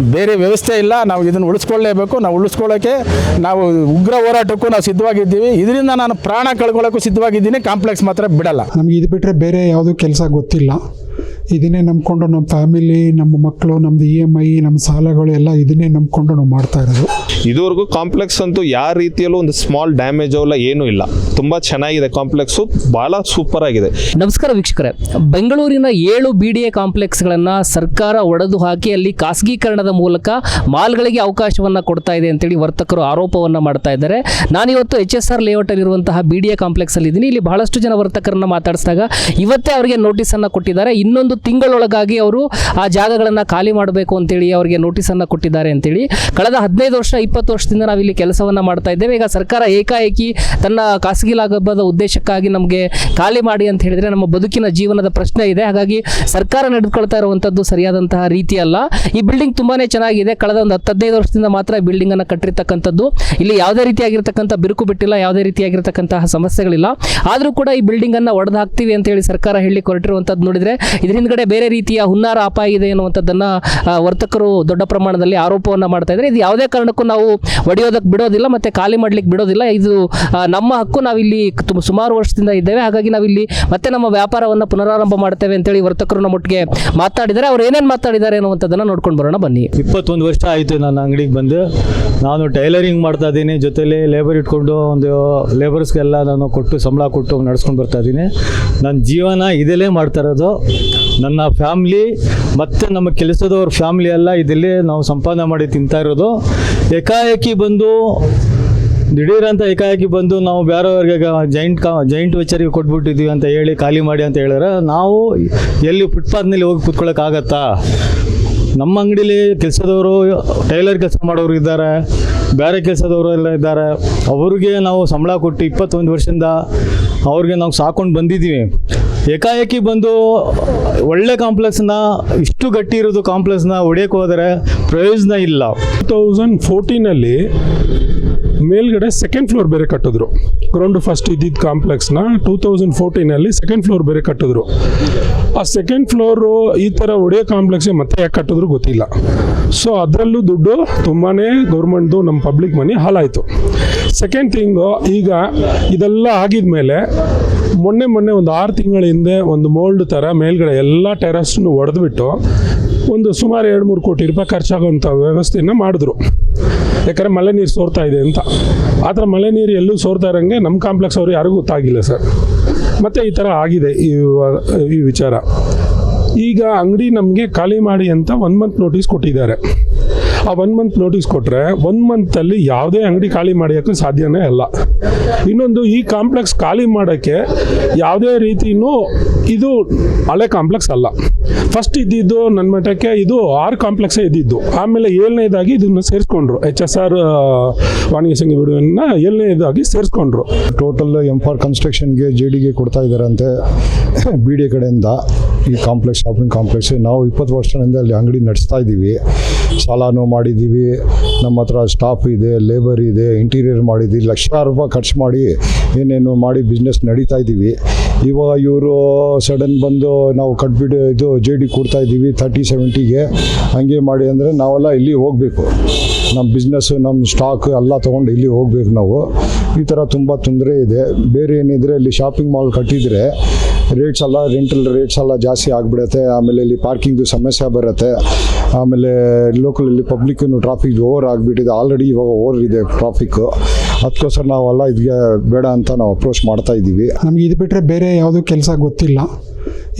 ಬೇರೆ ವ್ಯವಸ್ಥೆ ಇಲ್ಲ. ನಾವು ಇದನ್ನು ಉಳಿಸ್ಕೊಳ್ಳೇಬೇಕು. ನಾವು ಉಳಿಸ್ಕೊಳ್ಳೋಕ್ಕೆ ನಾವು ಉಗ್ರ ಹೋರಾಟಕ್ಕೂ ನಾವು ಸಿದ್ಧವಾಗಿದ್ದೀವಿ. ಇದರಿಂದ ನಾನು ಪ್ರಾಣ ಕಳ್ಕೊಳ್ಳೋಕ್ಕೂ ಸಿದ್ಧವಾಗಿದ್ದೀನಿ. ಕಾಂಪ್ಲೆಕ್ಸ್ ಮಾತ್ರ ಬಿಡಲ್ಲ. ನಮಗೆ ಇದು ಬಿಟ್ಟರೆ ಬೇರೆ ಯಾವುದೂ ಕೆಲಸ ಗೊತ್ತಿಲ್ಲ. ಇದನ್ನೇ ನಂಬ್ಕೊಂಡು ನಮ್ಮ ಫ್ಯಾಮಿಲಿ, ನಮ್ಮ ಮಕ್ಕಳು ನಮ್ಮದು ಇ ಎಂ ಐ ನಮ್ಮ ಸಾಲಗಳು ಎಲ್ಲ ಇದನ್ನೇ ನಂಬಿಕೊಂಡು ನಾವು ಮಾಡ್ತಾ ಇರೋದು. ಇದುವರೆಗೂ ಕಾಂಪ್ಲೆಕ್ಸ್ ಅಂತೂ ಯಾವ ರೀತಿಯಲ್ಲೂ ಒಂದು ಸ್ಮಾಲ್ ಡ್ಯಾಮೇಜ್ ಅವೆಲ್ಲ ಏನೂ ಇಲ್ಲ. ತುಂಬ ಚೆನ್ನಾಗಿದೆ ಕಾಂಪ್ಲೆಕ್ಸು ಭಾಳ ಸೂಪರ್ ಆಗಿದೆ. ನಮಸ್ಕಾರ ವೀಕ್ಷಕರೇ. ಬೆಂಗಳೂರಿನ ಏಳು ಬಿ ಡಿ ಎ ಕಾಂಪ್ಲೆಕ್ಸ್ಗಳನ್ನು ಸರ್ಕಾರ ಒಡೆದು ಹಾಕಿ ಅಲ್ಲಿ ಖಾಸಗೀಕರಣದ ಮೂಲಕ ಮಾಲ್ಗಳಿಗೆ ಅವಕಾಶವನ್ನು ಕೊಡ್ತಾ ಇದೆ ಅಂತೇಳಿ ವರ್ತಕರು ಆರೋಪವನ್ನು ಮಾಡ್ತಾ ಇದ್ದಾರೆ. ನಾನಿವತ್ತು ಎಚ್ ಎಸ್ ಆರ್ ಲೇಔಟಲ್ಲಿರುವಂತಹ ಬಿ ಡಿ ಎ ಕಾಂಪ್ಲೆಕ್ಸಲ್ಲಿ ಇದ್ದೀನಿ. ಇಲ್ಲಿ ಬಹಳಷ್ಟು ಜನ ವರ್ತಕರನ್ನ ಮಾತಾಡಿಸಿದಾಗ ಇವತ್ತೇ ಅವರಿಗೆ ನೋಟಿಸನ್ನು ಕೊಟ್ಟಿದ್ದಾರೆ. ಇನ್ನೊಂದು ತಿಂಗಳೊಳಗಾಗಿ ಅವರು ಆ ಜಾಗಗಳನ್ನು ಖಾಲಿ ಮಾಡಬೇಕು ಅಂತೇಳಿ ಅವರಿಗೆ ನೋಟಿಸನ್ನು ಕೊಟ್ಟಿದ್ದಾರೆ ಅಂತೇಳಿ. ಕಳೆದ ಹದಿನೈದು ವರ್ಷ ಇಪ್ಪತ್ತು ವರ್ಷದಿಂದ ನಾವಿಲ್ಲಿ ಕೆಲಸವನ್ನು ಮಾಡ್ತಾ ಇದ್ದೇವೆ. ಈಗ ಸರ್ಕಾರ ಏಕಾಏಕಿ ತನ್ನ ಖಾಸಗಿ ಲಾಭದ ಉದ್ದೇಶಕ್ಕಾಗಿ ನಮಗೆ ಖಾಲಿ ಮಾಡಿ ಅಂತ ಹೇಳಿದರೆ ನಮ್ಮ ಬದುಕಿನ ಜೀವನದ ಪ್ರಶ್ನೆ ಇದೆ. ಹಾಗಾಗಿ ಸರ್ಕಾರ ನಡೆದುಕೊಳ್ತಾ ಇರುವಂಥದ್ದು ಸರಿಯಾದಂತಹ ರೀತಿ ಅಲ್ಲ ಈ ಬಿಲ್ಡಿಂಗ್ ತುಂಬಾನೇ ಚೆನ್ನಾಗಿದೆ. ಕಳೆದ ಒಂದು ಹತ್ತು ಹದಿನೈದು ವರ್ಷದಿಂದ ಮಾತ್ರ ಬಿಲ್ಡಿಂಗ್ ಅನ್ನು ಕಟ್ಟಿರ್ತಕ್ಕಂಥದ್ದು. ಇಲ್ಲಿ ಯಾವುದೇ ರೀತಿಯಾಗಿರ್ತಕ್ಕಂಥ ಬಿರುಕು ಬಿಟ್ಟಿಲ್ಲ, ಯಾವುದೇ ರೀತಿಯಾಗಿರ್ತಕ್ಕಂತಹ ಸಮಸ್ಯೆಗಳಿಲ್ಲ. ಆದರೂ ಕೂಡ ಈ ಬಿಲ್ಡಿಂಗ್ ಅನ್ನು ಒಡೆದು ಹಾಕ್ತೀವಿ ಅಂತ ಹೇಳಿ ಸರ್ಕಾರ ಹೇಳಿ ಕೊರಟಿರುವಂಥದ್ದು ನೋಡಿದ್ರೆ ಇದರ ಹಿಂದ್ಗಡೆ ಬೇರೆ ರೀತಿಯ ಹುನ್ನಾರ ಅಪಾಯ ಇದೆ ಅನ್ನುವಂಥದ್ದನ್ನ ವರ್ತಕರು ದೊಡ್ಡ ಪ್ರಮಾಣದಲ್ಲಿ ಆರೋಪವನ್ನು ಮಾಡ್ತಾ ಇದ್ದಾರೆ. ಇದು ಯಾವುದೇ ಕಾರಣಕ್ಕೂ ನಾವು ಒಡೆಯೋದಕ್ಕೆ ಬಿಡೋದಿಲ್ಲ ಮತ್ತೆ ಖಾಲಿ ಮಾಡ್ಲಿಕ್ಕೆ ಬಿಡೋದಿಲ್ಲ. ಇದು ನಮ್ಮ ಹಕ್ಕು ನಾವಿಲ್ಲಿ ಸುಮಾರು ವರ್ಷದಿಂದ ಇದ್ದೇವೆ. ಹಾಗಾಗಿ ನಾವಿಲ್ಲಿ ಮತ್ತೆ ನಮ್ಮ ವ್ಯಾಪಾರವನ್ನು ಪುನರಾರಂಭ ಮಾಡ್ತೇವೆ ಅಂತೇಳಿ ವರ್ತಕರು ನಮ್ಮ ಒಟ್ಟಿಗೆ ಮಾತಾಡಿದರೆ, ಅವ್ರು ಏನೇನು ಮಾತಾಡಿದ್ದಾರೆ ಅನ್ನುವಂಥದ್ದನ್ನು ನೋಡ್ಕೊಂಡು ಬರೋಣ, ಬನ್ನಿ. ಇಪ್ಪತ್ತೊಂದು ವರ್ಷ ಆಯಿತು ನನ್ನ ಅಂಗಡಿಗೆ ಬಂದು. ನಾನು ಟೈಲರಿಂಗ್ ಮಾಡ್ತಾ ಇದ್ದೀನಿ, ಜೊತೆಲಿ ಲೇಬರ್ ಇಟ್ಕೊಂಡು ಒಂದು ಲೇಬರ್ಸ್ಗೆಲ್ಲ ನಾನು ಕೊಟ್ಟು ಸಂಬಳ ಕೊಟ್ಟು ನಡೆಸ್ಕೊಂಡು ಬರ್ತಾ ಇದ್ದೀನಿ. ನನ್ನ ಜೀವನ ಇದಲ್ಲೇ ಮಾಡ್ತಾ ಇರೋದು. ನನ್ನ ಫ್ಯಾಮ್ಲಿ ಮತ್ತು ನಮ್ಮ ಕೆಲಸದವ್ರ ಫ್ಯಾಮ್ಲಿ ಎಲ್ಲ ಇದಲ್ಲೇ ನಾವು ಸಂಪಾದನೆ ಮಾಡಿ ತಿಂತಾ ಇರೋದು. ಏಕಾಏಕಿ ಬಂದು, ದಿಢೀರಂತ ಏಕಾಏಕಿ ಬಂದು ನಾವು ಬೇರೆಯವ್ರಿಗೆ ಜೈಂಟ್ ಕಾ ಜೈಂಟ್ ವೆಚ್ಚರಿಗೆ ಕೊಟ್ಬಿಟ್ಟಿದ್ದೀವಿ ಅಂತ ಹೇಳಿ, ಖಾಲಿ ಮಾಡಿ ಅಂತ ಹೇಳಿದ್ರೆ, ನಾವು ಎಲ್ಲಿ ಫುಟ್ಪಾತ್ನಲ್ಲಿ ಹೋಗಿ ಕೂತ್ಕೊಳ್ಳೋಕ್ಕಾಗತ್ತಾ ನಮ್ಮ ಅಂಗಡಿಲಿ ಕೆಲಸದವರು, ಟೈಲರ್ ಕೆಲಸ ಮಾಡೋರು ಇದ್ದಾರೆ ಬೇರೆ ಕೆಲಸದವರು ಎಲ್ಲ ಇದ್ದಾರೆ. ಅವ್ರಿಗೆ ನಾವು ಸಂಬಳ ಕೊಟ್ಟು ಇಪ್ಪತ್ತೊಂದು ವರ್ಷದಿಂದ ಅವ್ರಿಗೆ ನಾವು ಸಾಕೊಂಡು ಬಂದಿದ್ದೀವಿ. ಏಕಾಏಕಿ ಬಂದು ಒಳ್ಳೆ ಕಾಂಪ್ಲೆಕ್ಸ್ನ ಇಷ್ಟು ಗಟ್ಟಿ ಇರೋದು ಕಾಂಪ್ಲೆಕ್ಸ್ನ ಹೊಡೆಯೋಕೆ ಹೋದರೆ ಪ್ರಯೋಜನ ಇಲ್ಲ. ತೌಸಂಡ್ ಫೋರ್ಟೀನಲ್ಲಿ ಮೇಲ್ಗಡೆ ಸೆಕೆಂಡ್ ಫ್ಲೋರ್ ಬೇರೆ ಕಟ್ಟಿದ್ರು. ಗ್ರೌಂಡ್ ಫಸ್ಟ್ ಇದ್ದಿದ್ದ ಕಾಂಪ್ಲೆಕ್ಸ್ನ ಟೂ ತೌಸಂಡ್ ಫೋರ್ಟೀನಲ್ಲಿ ಸೆಕೆಂಡ್ ಫ್ಲೋರ್ ಬೇರೆ ಕಟ್ಟಿದ್ರು. ಆ ಸೆಕೆಂಡ್ ಫ್ಲೋರು ಈ ಥರ ಒಡೆಯೋ ಕಾಂಪ್ಲೆಕ್ಸ್ಗೆ ಮತ್ತೆ ಯಾಕೆ ಕಟ್ಟಿದ್ರು ಗೊತ್ತಿಲ್ಲ. ಸೊ ಅದರಲ್ಲೂ ದುಡ್ಡು ತುಂಬಾ ಗೌರ್ಮೆಂಟ್ದು ನಮ್ಮ ಪಬ್ಲಿಕ್ ಮನಿ ಹಾಲಾಯಿತು ಸೆಕೆಂಡ್ ಥಿಂಗು ಈಗ ಇದೆಲ್ಲ ಆಗಿದ ಮೇಲೆ ಮೊನ್ನೆ ಮೊನ್ನೆ ಒಂದು ಆರು ತಿಂಗಳ ಹಿಂದೆ ಒಂದು ಮೋಲ್ಡ್ ಥರ ಮೇಲ್ಗಡೆ ಎಲ್ಲ ಟೆರಸ್ನು ಒಡೆದ್ಬಿಟ್ಟು ಒಂದು ಸುಮಾರು ಎರಡು ಮೂರು ಕೋಟಿ ರೂಪಾಯಿ ಖರ್ಚಾಗುವಂಥ ವ್ಯವಸ್ಥೆಯನ್ನು ಮಾಡಿದ್ರು. ಯಾಕಂದರೆ ಮಳೆ ನೀರು ಸೋರ್ತಾ ಇದೆ ಅಂತ. ಆ ಥರ ಮಳೆ ನೀರು ಎಲ್ಲೂ ಸೋರ್ತಾ ಇರೋಂಗೆ ನಮ್ಮ ಕಾಂಪ್ಲೆಕ್ಸ್ ಅವ್ರು ಯಾರಿಗೂ ಗೊತ್ತಾಗಿಲ್ಲ ಸರ್. ಮತ್ತು ಈ ಥರ ಆಗಿದೆ ಈ ಈ ವಿಚಾರ. ಈಗ ಅಂಗಡಿ ನಮಗೆ ಖಾಲಿ ಮಾಡಿ ಅಂತ ಒನ್ ಮಂತ್ ನೋಟಿಸ್ ಕೊಟ್ಟಿದ್ದಾರೆ. ಆ ಒನ್ ಮಂತ್ ನೋಟಿಸ್ ಕೊಟ್ಟರೆ ಒನ್ ಮಂತಲ್ಲಿ ಯಾವುದೇ ಅಂಗಡಿ ಖಾಲಿ ಮಾಡೋಕ್ಕೆ ಸಾಧ್ಯನೇ ಅಲ್ಲ ಇನ್ನೊಂದು ಈ ಕಾಂಪ್ಲೆಕ್ಸ್ ಖಾಲಿ ಮಾಡೋಕ್ಕೆ ಯಾವುದೇ ರೀತಿಯೂ ಇದು ಹಳೆ ಕಾಂಪ್ಲೆಕ್ಸ್ ಅಲ್ಲ. ಫಸ್ಟ್ ಇದ್ದಿದ್ದು ನನ್ನ ಮಟ್ಟಕ್ಕೆ ಇದು ಆರು ಕಾಂಪ್ಲೆಕ್ಸೇ ಇದ್ದಿದ್ದು. ಆಮೇಲೆ ಏಳನೇದಾಗಿ ಇದನ್ನು ಸೇರಿಸ್ಕೊಂಡ್ರು. ಎಚ್ ಎಸ್ ಆರ್ ವಾಣಿಜ್ಯ ಸಂಘ ಬಿಡುವನ್ನ ಏಳನೇದಾಗಿ ಸೇರಿಸ್ಕೊಂಡ್ರು. ಟೋಟಲ್ ಎಂ ಫಾರ್ ಕನ್ಸ್ಟ್ರಕ್ಷನ್ಗೆ ಜೆ ಡಿಗೆ ಕೊಡ್ತಾ ಇದ್ದಾರಂತೆ ಬಿ ಡಿ ಕಡೆಯಿಂದ ಈ ಕಾಂಪ್ಲೆಕ್ಸ್ ಶಾಪಿಂಗ್ ಕಾಂಪ್ಲೆಕ್ಸ್ ನಾವು ಇಪ್ಪತ್ತು ವರ್ಷದಿಂದ ಅಲ್ಲಿ ಅಂಗಡಿ ನಡೆಸ್ತಾ ಇದ್ದೀವಿ. ಸಾಲನೂ ಮಾಡಿದ್ದೀವಿ. ನಮ್ಮ ಹತ್ರ ಸ್ಟಾಫ್ ಇದೆ ಲೇಬರ್ ಇದೆ ಇಂಟೀರಿಯರ್ ಮಾಡಿದ್ದೀವಿ. ಲಕ್ಷಾರು ರೂಪಾಯಿ ಖರ್ಚು ಮಾಡಿ ಏನೇನು ಮಾಡಿ ಬಿಸ್ನೆಸ್ ನಡೀತಾ ಇದ್ದೀವಿ. ಇವಾಗ ಇವರು ಸಡನ್ ಬಂದು ನಾವು ಕಟ್ಬಿಟ್ಟು ಇದು ಜೆ ಡಿ ಕೊಡ್ತಾ ಇದ್ದೀವಿ ತರ್ಟಿ ಸೆವೆಂಟಿಗೆ ಹಂಗೆ ಮಾಡಿ ಅಂದರೆ ನಾವೆಲ್ಲ ಇಲ್ಲಿ ಹೋಗಬೇಕು. ನಮ್ಮ ಬಿಸ್ನೆಸ್ಸು ನಮ್ಮ ಸ್ಟಾಕ್ ಎಲ್ಲ ತೊಗೊಂಡು ಇಲ್ಲಿ ಹೋಗ್ಬೇಕು ನಾವು. ಈ ಥರ ತುಂಬ ತೊಂದರೆ ಇದೆ. ಬೇರೆ ಏನಿದ್ರೆ ಇಲ್ಲಿ ಶಾಪಿಂಗ್ ಮಾಲ್ ಕಟ್ಟಿದರೆ ರೇಟ್ಸ್ ಎಲ್ಲ ರೆಂಟಲ್ ರೇಟ್ಸ್ ಎಲ್ಲ ಜಾಸ್ತಿ ಆಗಿಬಿಡುತ್ತೆ. ಆಮೇಲೆ ಇಲ್ಲಿ ಪಾರ್ಕಿಂಗ್ದು ಸಮಸ್ಯೆ ಬರುತ್ತೆ. ಆಮೇಲೆ ಲೋಕಲಲ್ಲಿ ಪಬ್ಲಿಕ್ಕು ಟ್ರಾಫಿಕ್ ಓವರ್ ಆಗಿಬಿಟ್ಟಿದೆ. ಆಲ್ರೆಡಿ ಇವಾಗ ಓವರ್ ಇದೆ ಟ್ರಾಫಿಕ್ಕು ಅದಕ್ಕೋಸ್ಕರ ನಾವೆಲ್ಲ ಇದಕ್ಕೆ ಬೇಡ ಅಂತ ನಾವು ಅಪ್ರೋಚ್ ಮಾಡ್ತಾ ಇದ್ದೀವಿ. ನಮಗೆ ಇದು ಬಿಟ್ಟರೆ ಬೇರೆ ಯಾವುದೂ ಕೆಲಸ ಗೊತ್ತಿಲ್ಲ.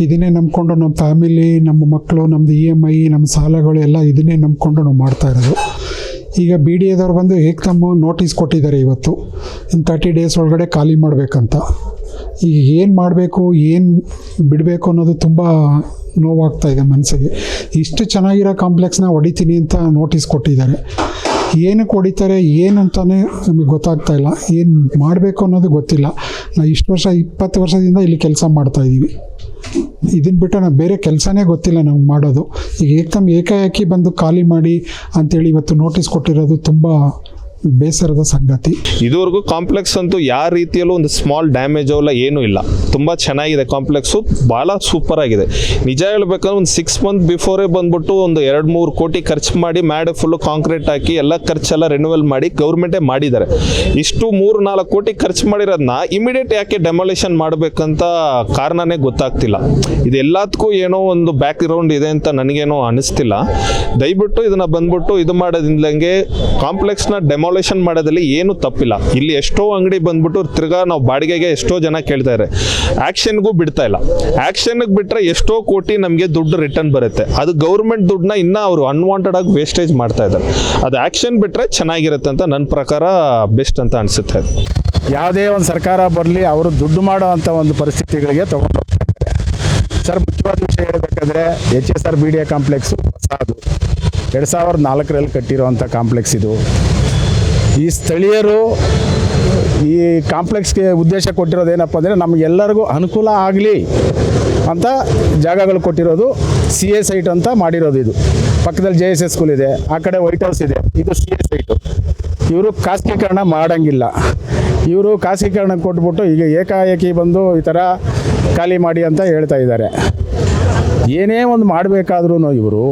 ಇದನ್ನೇ ನಂಬಿಕೊಂಡು ನಮ್ಮ ಫ್ಯಾಮಿಲಿ ನಮ್ಮ ಮಕ್ಕಳು ನಮ್ಮದು ಇ ಎಂ ಐ ನಮ್ಮ ಸಾಲಗಳು ಎಲ್ಲ ಇದನ್ನೇ ನಂಬಿಕೊಂಡು ನಾವು ಮಾಡ್ತಾ ಇರೋದು. ಈಗ ಬಿ ಡಿ ಎದವ್ರು ಬಂದು ತಮ್ಮ ನೋಟಿಸ್ ಕೊಟ್ಟಿದ್ದಾರೆ ಇವತ್ತು. ಇನ್ನು ತರ್ಟಿ ಡೇಸ್ ಒಳಗಡೆ ಖಾಲಿ ಮಾಡಬೇಕಂತ. ಈಗ ಏನು ಮಾಡಬೇಕು, ಏನು ಬಿಡಬೇಕು ಅನ್ನೋದು ತುಂಬ ನೋವಾಗ್ತಾ ಇದೆ ಮನಸ್ಸಿಗೆ ಇಷ್ಟು ಚೆನ್ನಾಗಿರೋ ಕಾಂಪ್ಲೆಕ್ಸ್ನ ಹೊಡಿತೀನಿ ಅಂತ ನೋಟಿಸ್ ಕೊಟ್ಟಿದ್ದಾರೆ. ಏನಕ್ಕೆ ಹೊಡಿತಾರೆ ಏನು ಅಂತಾನೆ ನಮಗೆ ಗೊತ್ತಾಗ್ತಾ ಇಲ್ಲ. ಏನು ಮಾಡಬೇಕು ಅನ್ನೋದು ಗೊತ್ತಿಲ್ಲ. ನಾವು ಇಷ್ಟು ವರ್ಷ, ಇಪ್ಪತ್ತು ವರ್ಷದಿಂದ ಇಲ್ಲಿ ಕೆಲಸ ಮಾಡ್ತಾ ಇದ್ದೀವಿ ಇದನ್ನು ಬಿಟ್ಟು ನಾವು ಬೇರೆ ಕೆಲಸನೇ ಗೊತ್ತಿಲ್ಲ ನಮ್ಗೆ ಮಾಡೋದು. ಈಗ ಏಕದಮ್ ಏಕಾಏಕಿ ಬಂದು ಖಾಲಿ ಮಾಡಿ ಅಂತೇಳಿ ಇವತ್ತು ನೋಟಿಸ್ ಕೊಟ್ಟಿರೋದು ತುಂಬ ಬೇಸರದ ಸಂಗತಿ. ಇದುವರೆಗೂ ಕಾಂಪ್ಲೆಕ್ಸ್ ಅಂತೂ ಯಾವ ರೀತಿಯಲ್ಲೂ ಒಂದು ಸ್ಮಾಲ್ ಡ್ಯಾಮೇಜ್ ಅವೆಲ್ಲ, ಏನೂ ಇಲ್ಲ. ತುಂಬ ಚೆನ್ನಾಗಿದೆ ಕಾಂಪ್ಲೆಕ್ಸು ಭಾಳ ಸೂಪರ್ ಆಗಿದೆ. ನಿಜ ಹೇಳ್ಬೇಕಂದ್ರೆ ಒಂದು ಸಿಕ್ಸ್ ಮಂತ್ ಬಿಫೋರೇ ಬಂದ್ಬಿಟ್ಟು ಒಂದು ಎರಡು ಮೂರು ಕೋಟಿ ಖರ್ಚು ಮಾಡಿ, ಮ್ಯಾಡೆ ಫುಲ್ಲು ಕಾಂಕ್ರೀಟ್ ಹಾಕಿ, ಎಲ್ಲ ಖರ್ಚೆಲ್ಲ ರಿನ್ಯೂವಲ್ ಮಾಡಿ ಗೌರ್ಮೆಂಟೇ ಮಾಡಿದ್ದಾರೆ. ಇಷ್ಟು ಮೂರು ನಾಲ್ಕು ಕೋಟಿ ಖರ್ಚು ಮಾಡಿರೋದನ್ನ ಇಮಿಡಿಯೇಟ್ ಯಾಕೆ ಡೆಮಾಲಿಷನ್ ಮಾಡಬೇಕಂತ ಕಾರಣನೇ ಗೊತ್ತಾಗ್ತಿಲ್ಲ. ಇದೆಲ್ಲದಕ್ಕೂ ಏನೋ ಒಂದು ಬ್ಯಾಕ್ ಗ್ರೌಂಡ್ ಇದೆ ಅಂತ ನನಗೇನೋ ಅನಿಸ್ತಿಲ್ಲ. ದಯವಿಟ್ಟು ಇದನ್ನ ಬಂದ್ಬಿಟ್ಟು ಇದು ಮಾಡೋದಿಂದಂಗೆ ಕಾಂಪ್ಲೆಕ್ಸ್ನ ಡೆಮಾಲಿಷನ್ ಮಾಡೋದಲ್ಲಿ ಏನು ತಪ್ಪಿಲ್ಲ. ಇಲ್ಲಿ ಎಷ್ಟೋ ಅಂಗಡಿ ಬಂದ್ಬಿಟ್ಟು ತಿರ್ಗಾ ನಾವು ಬಾಡಿಗೆಗೆ ಎಷ್ಟೋ ಜನ ಕೇಳ್ತಾ ಇದ್ದಾರೆ ಆ್ಯಕ್ಷನ್ಗೂ ಬಿಡ್ತಾ ಇಲ್ಲ. ಆ್ಯಕ್ಷನ್ಗೆ ಬಿಟ್ಟರೆ ಎಷ್ಟೋ ಕೋಟಿ ನಮಗೆ ದುಡ್ಡು ರಿಟರ್ನ್ ಬರುತ್ತೆ. ಅದು ಗೌರ್ಮೆಂಟ್ ದುಡ್ಡನ್ನ ಇನ್ನೂ ಅವರು ಅನ್ವಾಂಟೆಡ್ ಆಗಿ ವೇಸ್ಟೇಜ್ ಮಾಡ್ತಾ ಇದ್ದಾರೆ ಅದು ಆ್ಯಕ್ಷನ್ ಬಿಟ್ಟರೆ ಚೆನ್ನಾಗಿರುತ್ತೆ ಅಂತ ನನ್ನ ಪ್ರಕಾರ ಬೆಸ್ಟ್ ಅಂತ ಅನಿಸುತ್ತೆ. ಅದು ಯಾವುದೇ ಒಂದು ಸರ್ಕಾರ ಬರಲಿ ಅವರು ದುಡ್ಡು ಮಾಡೋ ಒಂದು ಪರಿಸ್ಥಿತಿಗಳಿಗೆ ತಗೊಂಡು ಸರ್, ಮುಖ್ಯವಾದ ವಿಷಯ ಹೇಳಬೇಕಾದ್ರೆ H S R B D A complex ಹೊಸದು. ಎರಡು ಸಾವಿರದ ನಾಲ್ಕರಲ್ಲಿ ಕಟ್ಟಿರೋವಂಥ ಕಾಂಪ್ಲೆಕ್ಸ್ ಇದು. ಈ ಸ್ಥಳೀಯರು ಈ ಕಾಂಪ್ಲೆಕ್ಸ್ಗೆ ಉದ್ದೇಶ ಕೊಟ್ಟಿರೋದು ಏನಪ್ಪ ಅಂದರೆ ನಮಗೆಲ್ಲರಿಗೂ ಅನುಕೂಲ ಆಗಲಿ ಅಂತ ಜಾಗಗಳು ಕೊಟ್ಟಿರೋದು ಸಿ ಎ ಸೈಟ್ ಅಂತ ಮಾಡಿರೋದು ಇದು. ಪಕ್ಕದಲ್ಲಿ ಜೆ ಎಸ್ ಎಸ್ ಸ್ಕೂಲ್ ಇದೆ, ಆ ಕಡೆ ವೈಟ್ ಹೌಸ್ ಇದೆ, ಇದು ಸಿ ಎ ಸೈಟು. ಇವರು ಖಾಸಗೀಕರಣ ಮಾಡೋಂಗಿಲ್ಲ. ಇವರು ಖಾಸಗೀಕರಣ ಕೊಟ್ಬಿಟ್ಟು ಈಗ ಏಕಾಏಕಿ ಬಂದು ಈ ಥರ ಖಾಲಿ ಮಾಡಿ ಅಂತ ಹೇಳ್ತಾ ಇದ್ದಾರೆ. ಏನೇ ಒಂದು ಮಾಡಬೇಕಾದ್ರೂ ಇವರು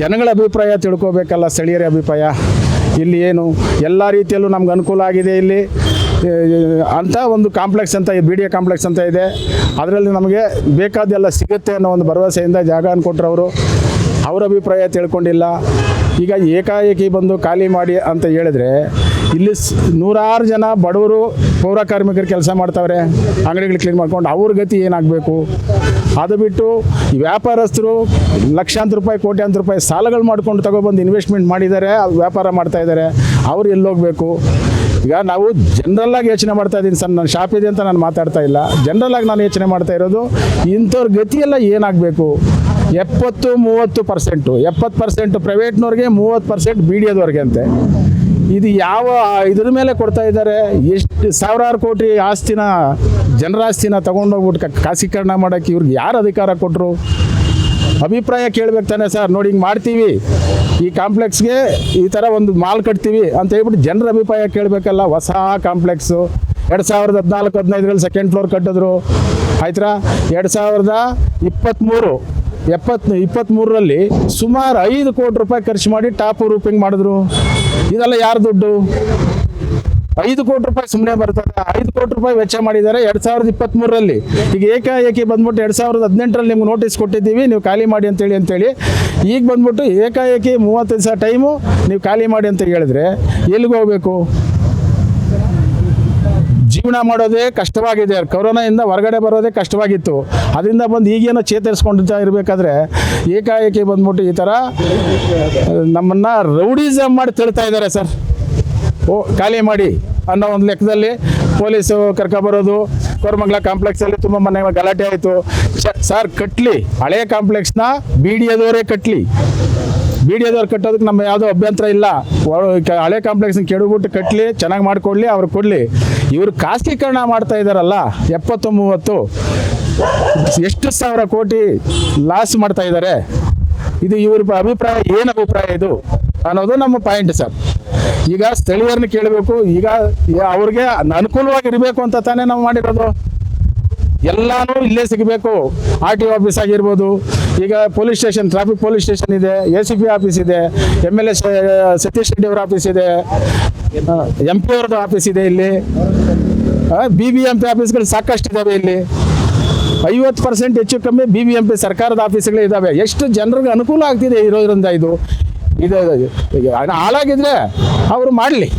ಜನಗಳ ಅಭಿಪ್ರಾಯ ತಿಳ್ಕೋಬೇಕಲ್ಲ, ಸ್ಥಳೀಯರ ಅಭಿಪ್ರಾಯ. ಇಲ್ಲಿ ಏನು ಎಲ್ಲ ರೀತಿಯಲ್ಲೂ ನಮ್ಗೆ ಅನುಕೂಲ ಆಗಿದೆ ಇಲ್ಲಿ. ಅಂತ ಒಂದು ಕಾಂಪ್ಲೆಕ್ಸ್ ಅಂತ ಬಿ ಡಿ ಎ ಕಾಂಪ್ಲೆಕ್ಸ್ ಅಂತ ಇದೆ. ಅದರಲ್ಲಿ ನಮಗೆ ಬೇಕಾದೆಲ್ಲ ಸಿಗುತ್ತೆ ಅನ್ನೋ ಒಂದು ಭರವಸೆಯಿಂದ ಜಾಗ ಕೊಟ್ಟರವರು. ಅವರ ಅಭಿಪ್ರಾಯ ತಿಳ್ಕೊಂಡಿಲ್ಲ. ಈಗ ಏಕಾಏಕಿ ಬಂದು ಖಾಲಿ ಮಾಡಿ ಅಂತ ಹೇಳಿದ್ರೆ ಇಲ್ಲಿ ನೂರಾರು ಜನ ಬಡವರು ಪೌರ ಕಾರ್ಮಿಕರು ಕೆಲಸ ಮಾಡ್ತಾವ್ರೆ. ಅಂಗಡಿಗಳು ಕ್ಲೀನ್ ಮಾಡ್ಕೊಂಡು ಅವ್ರ ಗತಿ ಏನಾಗಬೇಕು? ಅದು ಬಿಟ್ಟು ವ್ಯಾಪಾರಸ್ಥರು ಲಕ್ಷಾಂತರ ರೂಪಾಯಿ, ಕೋಟ್ಯಾಂತರ ರೂಪಾಯಿ ಸಾಲಗಳು ಮಾಡ್ಕೊಂಡು ತಗೊಬಂದು ಇನ್ವೆಸ್ಟ್ಮೆಂಟ್ ಮಾಡಿದ್ದಾರೆ ವ್ಯಾಪಾರ ಮಾಡ್ತಾ ಇದ್ದಾರೆ. ಅವ್ರು ಎಲ್ಲೋಗಬೇಕು ಈಗ ನಾವು ಜನರಲ್ಲಾಗಿ ಯೋಚನೆ ಮಾಡ್ತಾ ಇದ್ದೀನಿ ಸರ್, ನನ್ನ ಶಾಪ್ ಇದೆ ಅಂತ ನಾನು ಮಾತಾಡ್ತಾ ಇಲ್ಲ. ಜನರಲ್ಲಾಗಿ ನಾನು ಯೋಚನೆ ಮಾಡ್ತಾ ಇರೋದು, ಇಂಥವ್ರ ಗತಿಯೆಲ್ಲ ಏನಾಗಬೇಕು? ಎಪ್ಪತ್ತು, ಮೂವತ್ತು ಪರ್ಸೆಂಟು ಎಪ್ಪತ್ತು ಪರ್ಸೆಂಟ್ ಪ್ರೈವೇಟ್ನವ್ರಿಗೆ ಮೂವತ್ತು ಪರ್ಸೆಂಟ್ ಬಿ ಡಿ ಅಂತೆ. ಇದು ಯಾವ, ಇದ್ರ ಮೇಲೆ ಕೊಡ್ತಾ ಇದ್ದಾರೆ? ಎಷ್ಟು ಸಾವಿರಾರು ಕೋಟಿ ಆಸ್ತಿನ ಜನರ ಆಸ್ತಿನ ತೊಗೊಂಡೋಗ್ಬಿಟ್ಟು ಖಾಸೀಕರಣ ಮಾಡೋಕ್ಕೆ ಇವ್ರಿಗೆ ಯಾರು ಅಧಿಕಾರ ಕೊಟ್ಟರು ಅಭಿಪ್ರಾಯ ಕೇಳಬೇಕು ತಾನೆ ಸರ್. ನೋಡಿ, ಹಿಂಗೆ ಮಾಡ್ತೀವಿ. ಈ ಕಾಂಪ್ಲೆಕ್ಸ್ಗೆ ಈ ಥರ ಒಂದು ಮಾಲ್ ಕಟ್ತೀವಿ ಅಂತ ಹೇಳ್ಬಿಟ್ಟು ಜನರ ಅಭಿಪ್ರಾಯ ಕೇಳಬೇಕಲ್ಲ. ಹೊಸ ಕಾಂಪ್ಲೆಕ್ಸು. ಎರಡು ಸಾವಿರದ ಹದಿನಾಲ್ಕು, ಹದಿನೈದರಲ್ಲಿ ಸೆಕೆಂಡ್ ಫ್ಲೋರ್ ಕಟ್ಟಿದ್ರು. ಆಯ್ತಾ ಎರಡು ಸಾವಿರದ ಇಪ್ಪತ್ತ್ಮೂರು. ಎಪ್ಪತ್ತು ಇಪ್ಪತ್ತ್ಮೂರರಲ್ಲಿ ಸುಮಾರು ಐದು ಕೋಟಿ ರೂಪಾಯಿ ಖರ್ಚು ಮಾಡಿ ಟಾಪ್ ರೂಪಿಂಗ್ ಮಾಡಿದ್ರು. ಇದೆಲ್ಲ ಯಾರು ದುಡ್ಡು? ಐದು ಕೋಟಿ ರೂಪಾಯಿ ಸುಮ್ಮನೆ ಬರ್ತದೆ. ಐದು ಕೋಟಿ ರೂಪಾಯಿ ವೆಚ್ಚ ಮಾಡಿದ್ದಾರೆ ಎರಡು ಸಾವಿರದ ಇಪ್ಪತ್ತ್ಮೂರರಲ್ಲಿ ಈಗ ಏಕಾಏಕಿ ಬಂದ್ಬಿಟ್ಟು ಎರಡು ಸಾವಿರದ ಹದಿನೆಂಟರಲ್ಲಿ ನಿಮ್ಗೆ ನೋಟಿಸ್ ಕೊಟ್ಟಿದ್ದೀವಿ, ನೀವು ಖಾಲಿ ಮಾಡಿ ಅಂತೇಳಿ ಅಂತೇಳಿ. ಈಗ ಬಂದ್ಬಿಟ್ಟು ಏಕಾಏಕಿ ಮೂವತ್ತೈದು ಸಾವಿರ ಟೈಮು ನೀವು ಖಾಲಿ ಮಾಡಿ ಅಂತ ಹೇಳಿದ್ರೆ ಎಲ್ಲಿಗೆ ಹೋಗಬೇಕು ಜೀವನ ಮಾಡೋದೇ ಕಷ್ಟವಾಗಿದೆ. ಕೊರೋನಾಯಿಂದ ಹೊರಗಡೆ ಬರೋದೇ ಕಷ್ಟವಾಗಿತ್ತು. ಅದರಿಂದ ಬಂದು ಈಗೇನೋ ಚೇತರಿಸ್ಕೊಂಡ್ತಾ ಇರಬೇಕಾದ್ರೆ ಏಕಾಏಕಿ ಬಂದ್ಬಿಟ್ಟು ಈ ಥರ ನಮ್ಮನ್ನು ರೌಡಿಸಮ್ ಮಾಡಿ ತಿಳ್ತಾ ಇದ್ದಾರೆ ಸರ್. ಓ, ಖಾಲಿ ಮಾಡಿ ಅನ್ನೋ ಒಂದು ಲೆಕ್ಕದಲ್ಲಿ ಪೊಲೀಸು ಕರ್ಕೊಬರೋದು ಕೋರಮಂಗಲ ಕಾಂಪ್ಲೆಕ್ಸಲ್ಲಿ ತುಂಬ ಮನೆ ಗಲಾಟೆ ಆಯಿತು. ಸರ್, ಕಟ್ಲಿ. ಹಳೆಯ ಕಾಂಪ್ಲೆಕ್ಸ್ನ ಬಿ ಡಿ ಎದವರೇ ಕಟ್ಲಿ. ಬಿ ಕಟ್ಟೋದಕ್ಕೆ ನಮ್ಮ ಯಾವುದೋ ಅಭ್ಯಂತರ ಇಲ್ಲ. ಹಳೆ ಕಾಂಪ್ಲೆಕ್ಸ್ನ ಕೆಡಬಿಟ್ಟು ಕಟ್ಟಲಿ ಚೆನ್ನಾಗಿ ಮಾಡಿಕೊಡ್ಲಿ, ಅವ್ರು ಕೊಡಲಿ. ಇವರು ಖಾಸಗೀಕರಣ ಮಾಡ್ತಾ ಇದ್ದಾರಲ್ಲ ಎಪ್ಪತ್ತು ಮೂವತ್ತು ಎಷ್ಟು ಸಾವಿರ ಕೋಟಿ ಲಾಸ್ ಮಾಡ್ತಾ ಇದ್ದಾರೆ ಇದು ಇವ್ರ ಅಭಿಪ್ರಾಯ, ಏನು ಅಭಿಪ್ರಾಯ ಇದು? ಅನ್ನೋದು ನಮ್ಮ ಪಾಯಿಂಟ್ ಸರ್ ಈಗ ಸ್ಥಳೀಯರನ್ನ ಕೇಳಬೇಕು, ಈಗ, ಅವ್ರಿಗೆ ಅನುಕೂಲವಾಗಿರಬೇಕು ಅಂತ ತಾನೇ ನಾವು ಮಾಡಿರೋದು. ಎಲ್ಲಾನು ಇಲ್ಲೇ ಸಿಗಬೇಕು. ಆರ್ ಟಿ ಆಫೀಸ್ ಆಗಿರ್ಬೋದು. ಈಗ police station traffic police station ಇದೆ ಎ ಸಿ ಪಿ ಆಫೀಸ್ ಇದೆ M L A Satish Reddy ಅವರ ಆಫೀಸ್ ಇದೆ. ಎಂ ಪಿ ಅವ್ರದ್ದು ಆಫೀಸ್ ಇದೆ ಇಲ್ಲಿ. ಬಿ ಬಿ ಎಂ ಪಿ ಆಫೀಸ್ಗಳು ಸಾಕಷ್ಟು ಇದ್ದಾವೆ ಇಲ್ಲಿ. ಐವತ್ತು ಪರ್ಸೆಂಟ್ ಹೆಚ್ಚು ಕಮ್ಮಿ ಬಿ ಬಿ ಎಂ ಪಿ ಸರ್ಕಾರದ ಆಫೀಸ್ಗಳು ಇದ್ದಾವೆ ಎಷ್ಟು ಜನರಿಗೆ ಅನುಕೂಲ ಆಗ್ತಿದೆ ಇರೋದ್ರಿಂದ ಇದು ಇದು ಹಾಳಾಗಿದ್ರೆ ಅವರು ಮಾಡಲಿ.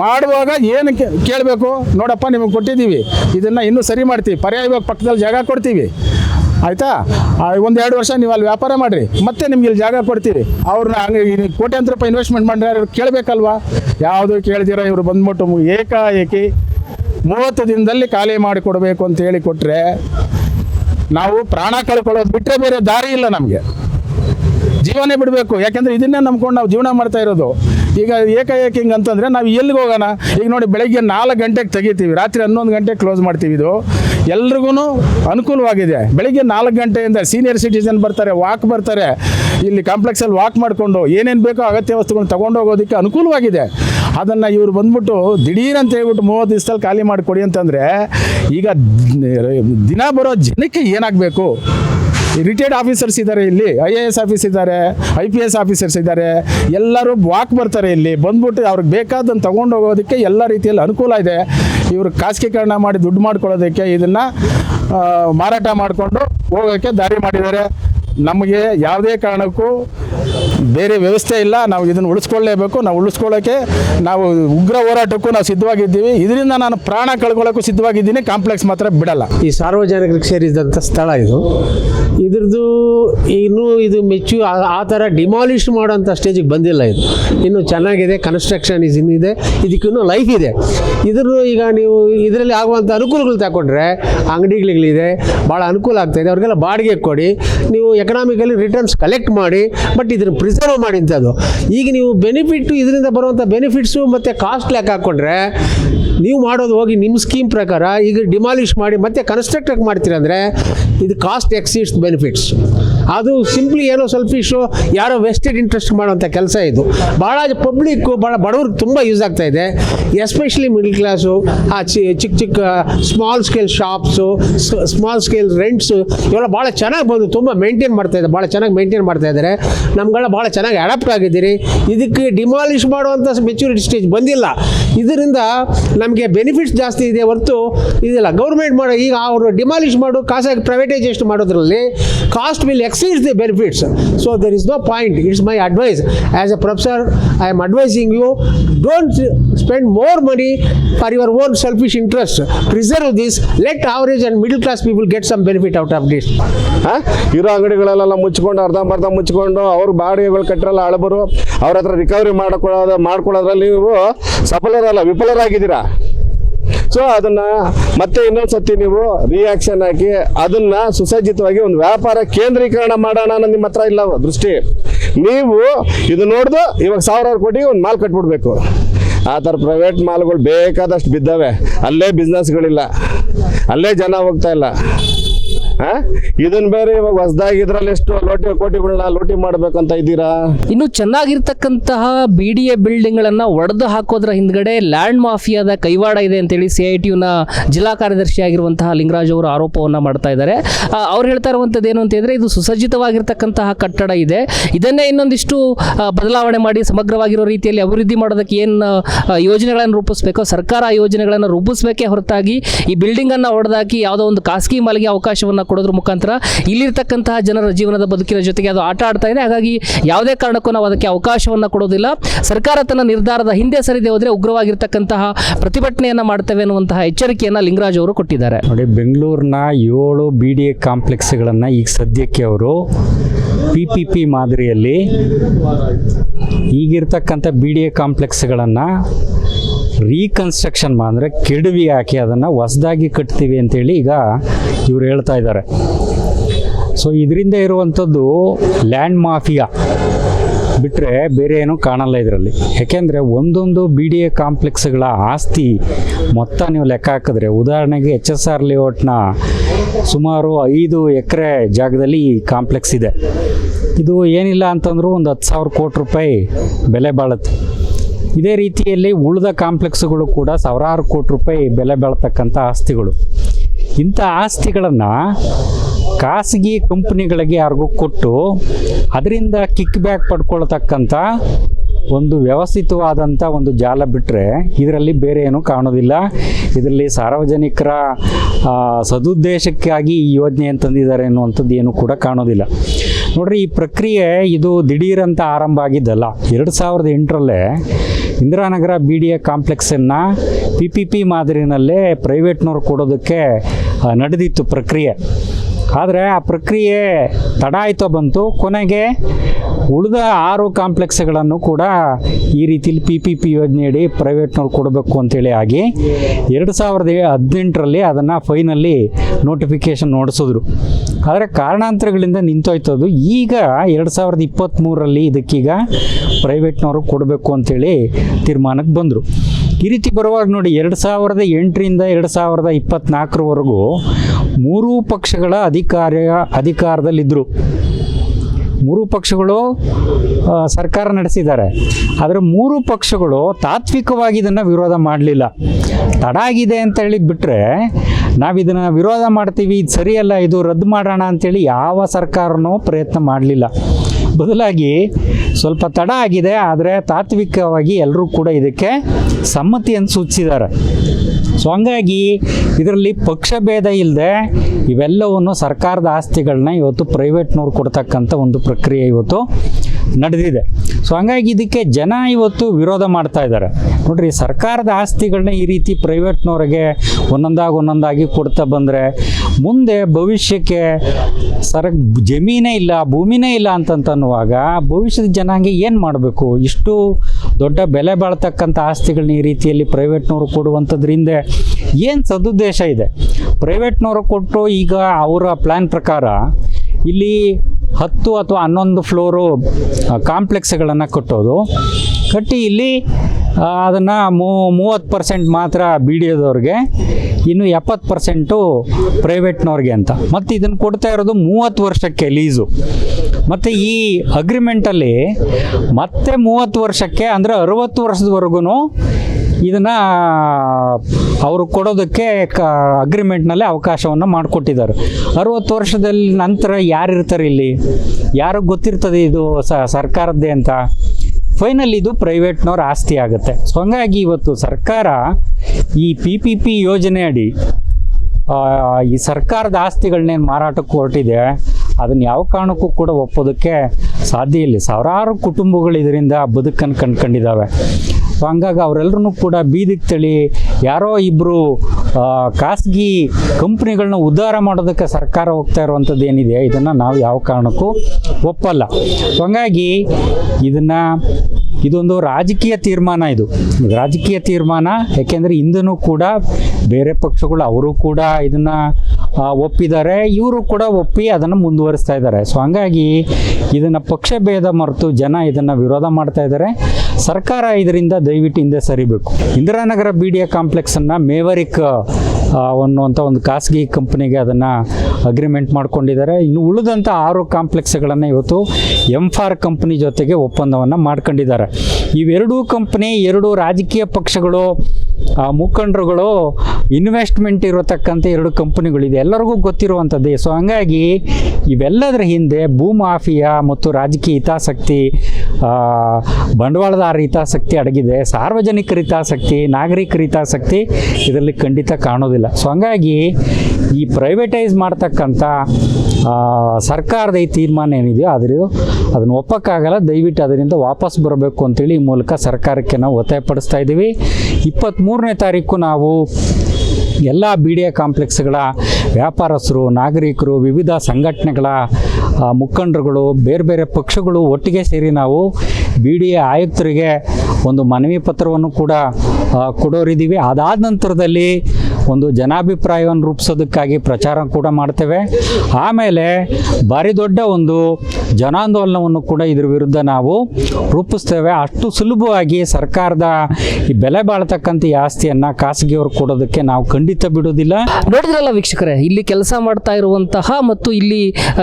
ಮಾಡುವಾಗ ಏನು ಕೇಳಬೇಕು? ನೋಡಪ್ಪ, ನಿಮಗೆ ಕೊಟ್ಟಿದ್ದೀವಿ. ಇದನ್ನು ಇನ್ನೂ ಸರಿ ಮಾಡ್ತೀವಿ. ಪರ್ಯಾಯವಾಗಿ ಪಕ್ಕದಲ್ಲಿ ಜಾಗ ಕೊಡ್ತೀವಿ. ಆಯಿತಾ? ಒಂದು ಎರಡು ವರ್ಷ ನೀವು ಅಲ್ಲಿ ವ್ಯಾಪಾರ ಮಾಡಿರಿ. ಮತ್ತೆ ನಿಮ್ಗೆ ಇಲ್ಲಿ ಜಾಗ ಕೊಡ್ತೀವಿ. ಅವ್ರನ್ನ ಹಂಗೆ ಕೋಟ್ಯಾಂತರ ರೂಪಾಯಿ ಇನ್ವೆಸ್ಟ್ಮೆಂಟ್ ಮಾಡಿದ್ರೆ ಕೇಳಬೇಕಲ್ವಾ? ಯಾವುದು ಕೇಳ್ದಿರೋ ಇವರು ಬಂದ್ಬಿಟ್ಟು ಏಕಾಏಕಿ ಮೂವತ್ತು ದಿನದಲ್ಲಿ ಖಾಲಿ ಮಾಡಿಕೊಡ್ಬೇಕು ಅಂತ ಹೇಳಿ ಕೊಟ್ಟರೆ ನಾವು ಪ್ರಾಣ ಕಳ್ಕೊಳ್ಳೋದು ಬಿಟ್ಟರೆ ಬೇರೆ ದಾರಿ ಇಲ್ಲ ನಮಗೆ. ಜೀವನೇ ಬಿಡಬೇಕು. ಯಾಕೆಂದರೆ ಇದನ್ನೇ ನಂಬ್ಕೊಂಡು ನಾವು ಜೀವನ ಮಾಡ್ತಾ ಇರೋದು. ಈಗ ಏಕಾಏಕಿ ಹಿಂಗೆ ಅಂತಂದರೆ ನಾವು ಎಲ್ಲಿಗೆ ಹೋಗೋಣ? ಈಗ ನೋಡಿ ಬೆಳಗ್ಗೆ ನಾಲ್ಕು ಗಂಟೆಗೆ ತೆಗಿತೀವಿ. ರಾತ್ರಿ ಹನ್ನೊಂದು ಗಂಟೆಗೆ ಕ್ಲೋಸ್ ಮಾಡ್ತೀವಿ ಇದು. ಎಲ್ರಿಗೂ ಅನುಕೂಲವಾಗಿದೆ. ಬೆಳಗ್ಗೆ ನಾಲ್ಕು ಗಂಟೆಯಿಂದ ಸೀನಿಯರ್ ಸಿಟಿಸನ್ ಬರ್ತಾರೆ ವಾಕ್ ಬರ್ತಾರೆ. ಇಲ್ಲಿ ಕಾಂಪ್ಲೆಕ್ಸಲ್ಲಿ ವಾಕ್ ಮಾಡಿಕೊಂಡು ಏನೇನು ಬೇಕೋ ಅಗತ್ಯ ವಸ್ತುಗಳನ್ನ ತಗೊಂಡು ಹೋಗೋದಕ್ಕೆ ಅನುಕೂಲವಾಗಿದೆ. ಅದನ್ನು ಇವರು ಬಂದ್ಬಿಟ್ಟು ದಿಢೀರ್ ಅಂತ ಹೇಳ್ಬಿಟ್ಟು ಮೂವತ್ತು ದಿವಸದಲ್ಲಿ ಖಾಲಿ ಮಾಡಿಕೊಡಿ ಅಂತಂದರೆ ಈಗ ದಿನ ಬರೋ ಜನಕ್ಕೆ ಏನಾಗಬೇಕು? ರಿಟೈರ್ಡ್ ಆಫೀಸರ್ಸ್ ಇದ್ದಾರೆ ಇಲ್ಲಿ, ಐ ಎ ಎಸ್ ಆಫೀಸ್ ಇದ್ದಾರೆ, ಐ ಪಿ ಎಸ್ ಆಫೀಸರ್ಸ್ ಇದ್ದಾರೆ. ಎಲ್ಲರೂ ವಾಕ್ ಬರ್ತಾರೆ ಇಲ್ಲಿ. ಬಂದ್ಬಿಟ್ಟು ಅವ್ರಿಗೆ ಬೇಕಾದನ್ನು ತೊಗೊಂಡು ಹೋಗೋದಕ್ಕೆ ಎಲ್ಲ ರೀತಿಯಲ್ಲಿ ಅನುಕೂಲ ಇದೆ. ಇವರು ಖಾಸಗೀಕರಣ ಮಾಡಿ ದುಡ್ಡು ಮಾಡ್ಕೊಳ್ಳೋದಕ್ಕೆ ಇದನ್ನು ಮಾರಾಟ ಮಾಡಿಕೊಂಡು ಹೋಗೋಕ್ಕೆ ದಾರಿ ಮಾಡಿದ್ದಾರೆ. ನಮಗೆ ಯಾವುದೇ ಕಾರಣಕ್ಕೂ ಬೇರೆ ವ್ಯವಸ್ಥೆ ಇಲ್ಲ, ನಾವು ಇದನ್ನು ಉಳಿಸ್ಕೊಳ್ಳೇಬೇಕು, ನಾವು ಉಳಿಸ್ಕೊಳ್ಳೋಕ್ಕೆ ನಾವು ಉಗ್ರ ಹೋರಾಟಕ್ಕೂ ನಾವು ಸಿದ್ಧವಾಗಿದ್ದೀವಿ. ಇದರಿಂದ ನಾನು ಪ್ರಾಣ ಕಳ್ಕೊಳ್ಳೋಕ್ಕೂ ಸಿದ್ಧವಾಗಿದ್ದೀನಿ ಕಾಂಪ್ಲೆಕ್ಸ್ ಮಾತ್ರ ಬಿಡಲ್ಲ. ಈ ಸಾರ್ವಜನಿಕರಿಗೆ ಸೇರಿದಂಥ ಸ್ಥಳ ಇದು. ಇದ್ರದ್ದು ಇನ್ನೂ ಇದು ಮೆಚ್ಚು, ಆ- ಥರ ಡಿಮಾಲಿಷ್ ಮಾಡೋಂಥ ಸ್ಟೇಜಿಗೆ ಬಂದಿಲ್ಲ ಇದು. ಇನ್ನು ಚೆನ್ನಾಗಿದೆ ಕನ್ಸ್ಟ್ರಕ್ಷನ್ ಇಸ್ ಇನ್ನಿದೆ ಇದಕ್ಕಿನ್ನೂ ಲೈಫ್ ಇದೆ. ಇದ್ರ ಈಗ ನೀವು ಇದರಲ್ಲಿ ಆಗುವಂಥ ಅನುಕೂಲಗಳು ತಗೊಂಡ್ರೆ ಅಂಗಡಿಗಳಿದೆ ಭಾಳ ಅನುಕೂಲ ಆಗ್ತಾಯಿದೆ ಅವ್ರಿಗೆಲ್ಲ ಬಾಡಿಗೆ ಕೊಡಿ, ನೀವು ಎಕನಾಮಿಕಲಿ ರಿಟರ್ನ್ಸ್ ಕಲೆಕ್ಟ್ ಮಾಡಿ ಬಟ್ ಇದನ್ನು ಪ್ರಿಸರ್ವ್ ಮಾಡಿ ಅಂಥದ್ದು ಈಗ ನೀವು ಬೆನಿಫಿಟ್ಟು ಇದರಿಂದ ಬರುವಂಥ ಬೆನಿಫಿಟ್ಸು ಮತ್ತು ಕಾಸ್ಟ್ ಲೆಕ್ಕ ಹಾಕ್ಕೊಂಡ್ರೆ ನೀವು ಮಾಡೋದು ಹೋಗಿ ನಿಮ್ಮ ಸ್ಕೀಮ್ ಪ್ರಕಾರ ಈಗ ಡಿಮಾಲಿಷ್ ಮಾಡಿ ಮತ್ತೆ ಕನ್ಸ್ಟ್ರಕ್ಟ್ ಮಾಡ್ತೀರ ಅಂದರೆ ಇದು ಕಾಸ್ಟ್ ಎಕ್ಸೀಡ್ಸ್ ಬೆನಿಫಿಟ್ಸ್ ಅದು ಸಿಂಪ್ಲಿ ಏನೋ ಸೆಲ್ಫಿಶು ಯಾರೋ ವೆಸ್ಟೆಡ್ ಇಂಟ್ರೆಸ್ಟ್ ಮಾಡುವಂಥ ಕೆಲಸ ಇದು. ಭಾಳ ಪಬ್ಲಿಕ್ಕು ಭಾಳ ಬಡವ್ರಿಗೆ ತುಂಬ ಯೂಸ್ ಆಗ್ತಾ ಇದೆ. ಎಸ್ಪೆಷಲಿ ಮಿಡ್ಲ್ ಕ್ಲಾಸು ಆ ಚಿ ಚಿಕ್ಕ ಚಿಕ್ಕ small scale shops small scale rents ಇವೆಲ್ಲ ಭಾಳ ಚೆನ್ನಾಗಿ ಬಂದು ತುಂಬ ಮೇಂಟೈನ್ ಮಾಡ್ತಾ ಇದೆ ಭಾಳ ಚೆನ್ನಾಗಿ ಮೇಂಟೈನ್ ಮಾಡ್ತಾ ಇದ್ದಾರೆ. ನಮ್ಗೆಲ್ಲ ಭಾಳ ಚೆನ್ನಾಗಿ ಅಡಾಪ್ಟ್ ಆಗಿದ್ದೀರಿ. ಇದಕ್ಕೆ ಡಿಮಾಲಿಷ್ ಮಾಡುವಂಥ ಮೆಚುರಿಟಿ ಸ್ಟೇಜ್ ಬಂದಿಲ್ಲ. ಇದರಿಂದ ನಮಗೆ ಬೆನಿಫಿಟ್ಸ್ ಜಾಸ್ತಿ ಇದೆ ಹೊರತು ಇದಿಲ್ಲ. ಗೌರ್ಮೆಂಟ್ ಮಾಡೋ, ಈಗ ಅವರು ಡಿಮಾಲಿಷ್ ಮಾಡು, ಖಾಸಗಿ ಪ್ರೈವೇಟೈಸೇಷನ್ ಮಾಡೋದ್ರಲ್ಲಿ cost will exceeds the benefits so there is no point it's my advice as a professor I am advising you don't spend more money for your own selfish interest preserve this let average and middle class people get some benefit out of this ಹಾಂ? ಇರೋ ಅಂಗಡಿಗಳೆಲ್ಲ ಮುಚ್ಕೊಂಡು, ಅರ್ಧಂಬರ್ಧ ಮುಚ್ಕೊಂಡು, ಅವ್ರ ಬಾಡಿಗೆಗಳು ಕಟ್ಟಿರಲ್ಲ ಹಳಬರು ಅವ್ರ ಹತ್ರ recovery ಮಾಡ್ಕೊಳ್ಳೋದು ಮಾಡ್ಕೊಳ್ಳೋದ್ರಲ್ಲಿ ನೀವು ಸಫಲರಲ್ಲ, ವಿಫಲರಾಗಿದ್ದೀರಾ? ಸೊ ಅದನ್ನ ಮತ್ತೆ ಇನ್ನೊಂದ್ಸತಿ ನೀವು ರಿಯಾಕ್ಷನ್ ಹಾಕಿ ಅದನ್ನ ಸುಸಜ್ಜಿತವಾಗಿ ಒಂದು ವ್ಯಾಪಾರ ಕೇಂದ್ರೀಕರಣ ಮಾಡೋಣ ಅನ್ನೋ ನಿಮ್ಮ ಹತ್ರ ಇಲ್ಲ ದೃಷ್ಟಿ. ನೀವು ಇದು ನೋಡ್ದು ಇವಾಗ ಸಾವಿರಾರು ಕೋಟಿ ಒಂದು ಮಾಲ್ ಕಟ್ಬಿಡ್ಬೇಕು. ಆ ಥರ ಪ್ರೈವೇಟ್ ಮಾಲ್ಗಳು ಬೇಕಾದಷ್ಟು ಬಿದ್ದಾವೆ. ಅಲ್ಲೇ ಬಿಸ್ನೆಸ್ಗಳಿಲ್ಲ ಅಲ್ಲೇ ಜನ ಹೋಗ್ತಾ ಇಲ್ಲ. ಆ? ಇದನ್ನ ಬೇರೆ ಇವಾಗ ಹೊಸದಾಗಿ ಇದ್ರಲ್ಲಿ ಎಷ್ಟು ಲೋಟಿ ಕೋಟಿಗಳನ್ನ ಲೋಟಿ ಮಾಡ್ಬೇಕಂತ ಇದ್ದೀರಾ? ಇನ್ನು ಚೆನ್ನಾಗಿರ್ತಕ್ಕಂತಹ ಬಿ ಡಿ ಎ ಬಿಲ್ಡಿಂಗ್ಗಳನ್ನು ಒಡೆದು ಹಾಕೋದ್ರ ಹಿಂದ್ಗಡೆ ಲ್ಯಾಂಡ್ ಮಾಫಿಯಾದ ಕೈವಾಡ ಇದೆ ಅಂತೇಳಿ ಸಿ ಐ ನ ಜಿಲ್ಲಾ ಕಾರ್ಯದರ್ಶಿ ಆಗಿರುವಂತಹ ಲಿಂಗರಾಜ್ ಅವರು ಆರೋಪವನ್ನ ಮಾಡ್ತಾ ಇದ್ದಾರೆ. ಅವ್ರು ಹೇಳ್ತಾ ಇರುವಂತದ್ದು ಏನು ಅಂತ ಹೇಳಿದ್ರೆ ಇದು ಸುಸಜ್ಜಿತವಾಗಿರ್ತಕ್ಕಂತಹ ಕಟ್ಟಡ ಇದೆ. ಇದನ್ನೇ ಇನ್ನೊಂದಿಷ್ಟು ಬದಲಾವಣೆ ಮಾಡಿ ಸಮಗ್ರವಾಗಿರೋ ರೀತಿಯಲ್ಲಿ ಅಭಿವೃದ್ಧಿ ಮಾಡೋದಕ್ಕೆ ಏನು ಯೋಜನೆಗಳನ್ನು ರೂಪಿಸಬೇಕೋ, ಸರ್ಕಾರ ಯೋಜನೆಗಳನ್ನು ರೂಪಿಸಬೇಕೇ ಹೊರತಾಗಿ ಈ ಬಿಲ್ಡಿಂಗ್ ಅನ್ನ ಹೊಡೆದಾಕಿ ಯಾವುದೋ ಒಂದು ಖಾಸಗಿ ಮಾಲಿಗೆ ಅವಕಾಶವನ್ನು ಕೊಡೋದ್ರ ಮುಖಾಂತರ ಇಲ್ಲಿರ್ತಕ್ಕಂತಹ ಜನರ ಜೀವನದ ಬದುಕಿನ ಜೊತೆಗೆ ಅದು ಆಟ ಆಡ್ತಾ ಇದೆ. ಹಾಗಾಗಿ ಯಾವುದೇ ಕಾರಣಕ್ಕೂ ನಾವು ಅದಕ್ಕೆ ಅವಕಾಶವನ್ನು ಕೊಡೋದಿಲ್ಲ. ಸರ್ಕಾರ ತನ್ನ ನಿರ್ಧಾರದ ಹಿಂದೆ ಸರಿದೆ ಹೋದರೆ ಉಗ್ರವಾಗಿರ್ತಕ್ಕಂತಹ ಪ್ರತಿಭಟನೆಯನ್ನು ಮಾಡ್ತೇವೆ ಅನ್ನುವಂತಹ ಎಚ್ಚರಿಕೆಯನ್ನು ಲಿಂಗರಾಜ್ ಅವರು ಕೊಟ್ಟಿದ್ದಾರೆ. ನೋಡಿ, ಬೆಂಗಳೂರಿನ ಏಳು ಬಿ ಡಿ ಎ ಕಾಂಪ್ಲೆಕ್ಸ್ಗಳನ್ನು ಈಗ ಸದ್ಯಕ್ಕೆ ಅವರು ಪಿ ಪಿ ಪಿ ಮಾದರಿಯಲ್ಲಿ ಈಗಿರ್ತಕ್ಕಂಥ ಬಿ ಡಿ ಎ ಕಾಂಪ್ಲೆಕ್ಸ್ಗಳನ್ನು ರೀಕನ್ಸ್ಟ್ರಕ್ಷನ್ ಅಂದರೆ ಕೆಡವಿ ಹಾಕಿ ಅದನ್ನು ಹೊಸದಾಗಿ ಕಟ್ತೀವಿ ಅಂತೇಳಿ ಈಗ ಇವ್ರು ಹೇಳ್ತಾ ಇದ್ದಾರೆ. ಸೊ ಇದರಿಂದ ಇರುವಂಥದ್ದು ಲ್ಯಾಂಡ್ ಮಾಫಿಯಾ ಬಿಟ್ಟರೆ ಬೇರೆ ಏನೂ ಕಾಣಲ್ಲ ಇದರಲ್ಲಿ. ಯಾಕೆಂದರೆ ಒಂದೊಂದು ಬಿ ಡಿ ಎ ಕಾಂಪ್ಲೆಕ್ಸ್ಗಳ ಆಸ್ತಿ ಮೊತ್ತ ನೀವು ಲೆಕ್ಕ ಹಾಕಿದ್ರೆ, ಉದಾಹರಣೆಗೆ ಎಚ್ ಎಸ್ ಆರ್ ಲೇಔಟ್ನ ಸುಮಾರು ಐದು ಎಕರೆ ಜಾಗದಲ್ಲಿ ಈ ಕಾಂಪ್ಲೆಕ್ಸ್ ಇದೆ. ಇದು ಏನಿಲ್ಲ ಅಂತಂದರೂ ಒಂದು ಹತ್ತು ಸಾವಿರ ಕೋಟಿ ರೂಪಾಯಿ ಬೆಲೆ ಬಾಳುತ್ತೆ. ಇದೇ ರೀತಿಯಲ್ಲಿ ಉಳಿದ ಕಾಂಪ್ಲೆಕ್ಸ್ಗಳು ಕೂಡ ಸಾವಿರಾರು ಕೋಟಿ ರೂಪಾಯಿ ಬೆಲೆ ಬಾಳ್ತಕ್ಕಂಥ ಆಸ್ತಿಗಳು. ಇಂಥ ಆಸ್ತಿಗಳನ್ನು ಖಾಸಗಿ ಕಂಪ್ನಿಗಳಿಗೆ ಯಾರಿಗೂ ಕೊಟ್ಟು ಅದರಿಂದ ಕಿಕ್ ಬ್ಯಾಕ್ ಪಡ್ಕೊಳ್ತಕ್ಕಂಥ ಒಂದು ವ್ಯವಸ್ಥಿತವಾದಂಥ ಒಂದು ಜಾಲ ಬಿಟ್ಟರೆ ಇದರಲ್ಲಿ ಬೇರೆ ಏನೂ ಕಾಣೋದಿಲ್ಲ. ಇದರಲ್ಲಿ ಸಾರ್ವಜನಿಕರ ಸದುದ್ದೇಶಕ್ಕಾಗಿ ಈ ಯೋಜನೆ ತಂದಿದ್ದಾರೆ ಅನ್ನುವಂಥದ್ದು ಏನೂ ಕೂಡ ಕಾಣೋದಿಲ್ಲ. ನೋಡ್ರಿ ಈ ಪ್ರಕ್ರಿಯೆ ಇದು ದಿಢೀರಂತ ಆರಂಭ ಆಗಿದ್ದಲ್ಲ. ಎರಡು ಸಾವಿರದ ಎಂಟರಲ್ಲೇ ಇಂದಿರಾನಗರ ಬಿ ಡಿ ಎ ಕಾಂಪ್ಲೆಕ್ಸನ್ನು ಪಿ ಪಿ ಪಿ ಮಾದರಿನಲ್ಲೇ ಪ್ರೈವೇಟ್ನವ್ರು ಕೊಡೋದಕ್ಕೆ ನಡೆದಿತ್ತು ಪ್ರಕ್ರಿಯೆ. ಆದರೆ ಆ ಪ್ರಕ್ರಿಯೆ ತಡ ಆಯ್ತೋ ಬಂತು, ಕೊನೆಗೆ ಉಳಿದ ಆರು ಕಾಂಪ್ಲೆಕ್ಸ್ಗಳನ್ನು ಕೂಡ ಈ ರೀತಿಲಿ ಪಿ ಪಿ ಪಿ ಯೋಜನೆಯಡಿ ಪ್ರೈವೇಟ್ನವ್ರು ಕೊಡಬೇಕು ಅಂತೇಳಿ ಆಗಿ ಎರಡು ಸಾವಿರದ ಹದಿನೆಂಟರಲ್ಲಿ ಅದನ್ನು ಫೈನಲ್ಲಿ ನೋಟಿಫಿಕೇಷನ್ ನೋಡಿಸಿದ್ರು ಆದರೆ ಕಾರಣಾಂತರಗಳಿಂದ ನಿಂತೋಯ್ತದು. ಈಗ ಎರಡು ಸಾವಿರದ ಇಪ್ಪತ್ತ್ಮೂರರಲ್ಲಿ ಇದಕ್ಕೀಗ ಪ್ರೈವೇಟ್ನವರು ಕೊಡಬೇಕು ಅಂತೇಳಿ ತೀರ್ಮಾನಕ್ಕೆ ಬಂದರು. ಈ ರೀತಿ ಬರುವಾಗ ನೋಡಿ ಎರಡು ಸಾವಿರದ ಎಂಟರಿಂದ ಎರಡು ಸಾವಿರದ ಇಪ್ಪತ್ತ್ನಾಲ್ಕರವರೆಗೂ ಮೂರೂ ಪಕ್ಷಗಳ ಅಧಿಕಾರ ಅಧಿಕಾರದಲ್ಲಿದ್ದರು ಮೂರು ಪಕ್ಷಗಳು ಸರ್ಕಾರ ನಡೆಸಿದ್ದಾರೆ. ಆದರೆ ಮೂರು ಪಕ್ಷಗಳು ತಾತ್ವಿಕವಾಗಿ ಇದನ್ನು ವಿರೋಧ ಮಾಡಲಿಲ್ಲ. ತಡ ಆಗಿದೆ ಅಂತ ಹೇಳಿ ಬಿಟ್ಟರೆ ನಾವು ಇದನ್ನು ವಿರೋಧ ಮಾಡ್ತೀವಿ, ಇದು ಸರಿಯಲ್ಲ, ಇದು ರದ್ದು ಮಾಡೋಣ ಅಂತೇಳಿ ಯಾವ ಸರ್ಕಾರನೂ ಪ್ರಯತ್ನ ಮಾಡಲಿಲ್ಲ. ಬದಲಾಗಿ ಸ್ವಲ್ಪ ತಡ ಆಗಿದೆ, ಆದರೆ ತಾತ್ವಿಕವಾಗಿ ಎಲ್ಲರೂ ಕೂಡ ಇದಕ್ಕೆ ಸಮ್ಮತಿಯನ್ನು ಸೂಚಿಸಿದ್ದಾರೆ. ಸೊ ಹಂಗಾಗಿ ಇದರಲ್ಲಿ ಪಕ್ಷ ಭೇದ ಇಲ್ಲದೆ ಇವೆಲ್ಲವನ್ನು ಸರ್ಕಾರದ ಆಸ್ತಿಗಳನ್ನ ಇವತ್ತು ಪ್ರೈವೇಟ್ನವ್ರು ಕೊಡ್ತಕ್ಕಂಥ ಒಂದು ಪ್ರಕ್ರಿಯೆ ಇವತ್ತು. ನಡೆದಿದೆ. ಸೊ ಹಂಗಾಗಿ ಇದಕ್ಕೆ ಜನ ಇವತ್ತು ವಿರೋಧ ಮಾಡ್ತಾ ಇದ್ದಾರೆ. ನೋಡ್ರಿ, ಸರ್ಕಾರದ ಆಸ್ತಿಗಳನ್ನ ಈ ರೀತಿ ಪ್ರೈವೇಟ್ನವ್ರಿಗೆ ಒಂದೊಂದಾಗಿ ಒಂದೊಂದಾಗಿ ಕೊಡ್ತಾ ಬಂದರೆ ಮುಂದೆ ಭವಿಷ್ಯಕ್ಕೆ ಸರ ಜಮೀನೇ ಇಲ್ಲ, ಭೂಮಿನೇ ಇಲ್ಲ ಅಂತಂತನ್ನುವಾಗ ಭವಿಷ್ಯದ ಜನಾಂಗ ಏನು ಮಾಡಬೇಕು? ಇಷ್ಟು ದೊಡ್ಡ ಬೆಲೆ ಬಾಳ್ತಕ್ಕಂಥ ಆಸ್ತಿಗಳನ್ನ ಈ ರೀತಿಯಲ್ಲಿ ಪ್ರೈವೇಟ್ನವರು ಕೊಡುವಂಥದ್ರಿಂದ ಏನು ಸದುದ್ದೇಶ ಇದೆ? ಪ್ರೈವೇಟ್ನವರು ಕೊಟ್ಟು ಈಗ ಅವರ ಪ್ಲ್ಯಾನ್ ಪ್ರಕಾರ ಇಲ್ಲಿ ಹತ್ತು ಅಥವಾ ಹನ್ನೊಂದು ಫ್ಲೋರು ಕಾಂಪ್ಲೆಕ್ಸ್ಗಳನ್ನು ಕಟ್ಟೋದು. ಕಟ್ಟಿ ಇಲ್ಲಿ ಅದನ್ನು ಮೂ, ಮೂವತ್ತು ಪರ್ಸೆಂಟ್ ಮಾತ್ರ ಬಿ ಡಿ ಎದವ್ರಿಗೆ ಇನ್ನು ಎಪ್ಪತ್ತು ಪರ್ಸೆಂಟು ಪ್ರೈವೇಟ್ನವ್ರಿಗೆ ಅಂತ. ಮತ್ತು ಇದನ್ನು ಕೊಡ್ತಾ ಇರೋದು ಮೂವತ್ತು ವರ್ಷಕ್ಕೆ ಲೀಸು. ಮತ್ತು ಈ ಅಗ್ರಿಮೆಂಟಲ್ಲಿ ಮತ್ತೆ ಮೂವತ್ತು ವರ್ಷಕ್ಕೆ, ಅಂದರೆ ಅರುವತ್ತು ವರ್ಷದವರೆಗೂ ಇದನ್ನು ಅವರು ಕೊಡೋದಕ್ಕೆ ಕ ಅಗ್ರಿಮೆಂಟ್ನಲ್ಲೇ ಅವಕಾಶವನ್ನು ಮಾಡಿಕೊಟ್ಟಿದ್ದಾರೆ. ಅರವತ್ತು ವರ್ಷದಲ್ಲಿ ನಂತರ ಯಾರಿರ್ತಾರೆ ಇಲ್ಲಿ? ಯಾರಿಗೆ ಗೊತ್ತಿರ್ತದೆ ಇದು ಸರ್ಕಾರದ್ದೇ ಅಂತ? ಫೈನಲ್ ಇದು ಪ್ರೈವೇಟ್ನವ್ರ ಆಸ್ತಿ ಆಗುತ್ತೆ. ಸೊ ಹಂಗಾಗಿ ಇವತ್ತು ಸರ್ಕಾರ ಈ ಪಿ ಪಿ ಪಿ ಯೋಜನೆ ಅಡಿ ಈ ಸರ್ಕಾರದ ಆಸ್ತಿಗಳನ್ನೇನು ಮಾರಾಟಕ್ಕೆ ಹೊರಟಿದೆ, ಅದನ್ನು ಯಾವ ಕಾರಣಕ್ಕೂ ಕೂಡ ಒಪ್ಪೋದಕ್ಕೆ ಸಾಧ್ಯ ಇಲ್ಲ. ಸಾವಿರಾರು ಕುಟುಂಬಗಳು ಇದರಿಂದ ಬದುಕನ್ನು ಕಂಡ್ಕೊಂಡಿದ್ದಾವೆ ಸೊ ಹಂಗಾಗಿ ಅವರೆಲ್ಲರೂ ಕೂಡ ಬೀದಿಗೆ ತಳಿ ಯಾರೋ ಇಬ್ಬರು ಖಾಸಗಿ ಕಂಪ್ನಿಗಳನ್ನ ಉದ್ಧಾರ ಮಾಡೋದಕ್ಕೆ ಸರ್ಕಾರ ಹೋಗ್ತಾ ಇರುವಂಥದ್ದು ಏನಿದೆ, ಇದನ್ನು ನಾವು ಯಾವ ಕಾರಣಕ್ಕೂ ಒಪ್ಪಲ್ಲ. ಸೊ ಹಂಗಾಗಿ ಇದನ್ನು, ಇದೊಂದು ರಾಜಕೀಯ ತೀರ್ಮಾನ ಇದು. ರಾಜಕೀಯ ತೀರ್ಮಾನ, ಯಾಕೆಂದರೆ ಹಿಂದೂ ಕೂಡ ಬೇರೆ ಪಕ್ಷಗಳು, ಅವರು ಕೂಡ ಇದನ್ನು ಒಪ್ಪಿದ್ದಾರೆ. ಇವರು ಕೂಡ ಒಪ್ಪಿ ಅದನ್ನು ಮುಂದುವರಿಸ್ತಾ ಇದ್ದಾರೆ. ಸೊ ಹಂಗಾಗಿ ಇದನ್ನು ಪಕ್ಷ ಭೇದ ಮರೆತು ಜನ ಇದನ್ನು ವಿರೋಧ ಮಾಡ್ತಾ ಇದ್ದಾರೆ. ಸರ್ಕಾರ ಇದರಿಂದ ದಯವಿಟ್ಟು ಹಿಂದೆ ಸರಿಬೇಕು. ಇಂದಿರಾನಗರ ಬಿ ಡಿ ಎ ಕಾಂಪ್ಲೆಕ್ಸನ್ನು ಮೇವರಿಕ್ ಅನ್ನುವಂಥ ಒಂದು ಖಾಸಗಿ ಕಂಪ್ನಿಗೆ ಅದನ್ನು ಅಗ್ರಿಮೆಂಟ್ ಮಾಡ್ಕೊಂಡಿದ್ದಾರೆ. ಇನ್ನು ಉಳಿದಂಥ ಆರು ಕಾಂಪ್ಲೆಕ್ಸ್ಗಳನ್ನು ಇವತ್ತು ಎಂ ಫಾರ್ ಕಂಪ್ನಿ ಜೊತೆಗೆ ಒಪ್ಪಂದವನ್ನು ಮಾಡ್ಕೊಂಡಿದ್ದಾರೆ. ಇವೆರಡೂ ಕಂಪ್ನಿ ಎರಡು ರಾಜಕೀಯ ಪಕ್ಷಗಳು ಆ, ಮುಖಂಡರುಗಳು ಇನ್ವೆಸ್ಟ್ಮೆಂಟ್ ಇರತಕ್ಕಂಥ ಎರಡು ಕಂಪನಿಗಳಿದೆ. ಎಲ್ಲರಿಗೂ ಗೊತ್ತಿರುವಂಥದ್ದೇ. ಸೊ ಹಂಗಾಗಿ ಇವೆಲ್ಲದರ ಹಿಂದೆ ಭೂ ಮಾಫಿಯಾ ಮತ್ತು ರಾಜಕೀಯ ಹಿತಾಸಕ್ತಿ ಬಂಡವಾಳದಾರ ಹಿತಾಸಕ್ತಿ ಅಡಗಿದೆ. ಸಾರ್ವಜನಿಕರ ಹಿತಾಸಕ್ತಿ ನಾಗರಿಕರ ಹಿತಾಸಕ್ತಿ ಇದರಲ್ಲಿ ಖಂಡಿತ ಕಾಣೋದಿಲ್ಲ. ಸೊ ಹಂಗಾಗಿ ಈ ಪ್ರೈವೇಟೈಸ್ ಮಾಡ್ತಕ್ಕಂಥ ಸರ್ಕಾರದ ಈ ತೀರ್ಮಾನ ಏನಿದೆಯೋ ಅದ್ರ ಅದನ್ನು ಒಪ್ಪಕ್ಕಾಗಲ್ಲ. ದಯವಿಟ್ಟು ಅದರಿಂದ ವಾಪಸ್ ಬರಬೇಕು ಅಂತೇಳಿ ಈ ಮೂಲಕ ಸರ್ಕಾರಕ್ಕೆ ನಾವು ಒತ್ತಾಯಪಡಿಸ್ತಾ ಇದ್ದೀವಿ. ಇಪ್ಪತ್ತ್ಮೂರನೇ ತಾರೀಕು ನಾವು ಎಲ್ಲ ಬಿ ಡಿ ಎ ಕಾಂಪ್ಲೆಕ್ಸ್ಗಳ ವ್ಯಾಪಾರಸ್ಥರು, ನಾಗರಿಕರು, ವಿವಿಧ ಸಂಘಟನೆಗಳ ಮುಖಂಡರುಗಳು, ಬೇರೆ ಬೇರೆ ಪಕ್ಷಗಳು ಒಟ್ಟಿಗೆ ಸೇರಿ ನಾವು ಬಿ ಡಿ ಎ ಆಯುಕ್ತರಿಗೆ ಒಂದು ಮನವಿ ಪತ್ರವನ್ನು ಕೂಡ ಕೊಡೋರಿದ್ದೀವಿ. ಅದಾದ ನಂತರದಲ್ಲಿ ಒಂದು ಜನಾಭಿಪ್ರಾಯವನ್ನು ರೂಪಿಸೋದಕ್ಕಾಗಿ ಪ್ರಚಾರ ಕೂಡ ಮಾಡ್ತೇವೆ. ಆಮೇಲೆ ಭಾರಿ ದೊಡ್ಡ ಒಂದು ಜನಾಂದೋಲನವನ್ನು ಕೂಡ ಇದ್ರ ವಿರುದ್ಧ ನಾವು ರೂಪಿಸ್ತೇವೆ. ಅಷ್ಟು ಸುಲಭವಾಗಿ ಸರ್ಕಾರದ ಈ ಬೆಲೆ ಬಾಳ್ತಕ್ಕಂಥ ಈ ಆಸ್ತಿಯನ್ನು ಖಾಸಗಿಯವರು ಕೊಡೋದಕ್ಕೆ ನಾವು ಖಂಡಿತ ಬಿಡೋದಿಲ್ಲ ನೋಡಿದ್ರಲ್ಲ ವೀಕ್ಷಕರೇ, ಇಲ್ಲಿ ಕೆಲಸ ಮಾಡ್ತಾ ಇರುವಂತಹ ಮತ್ತು ಇಲ್ಲಿ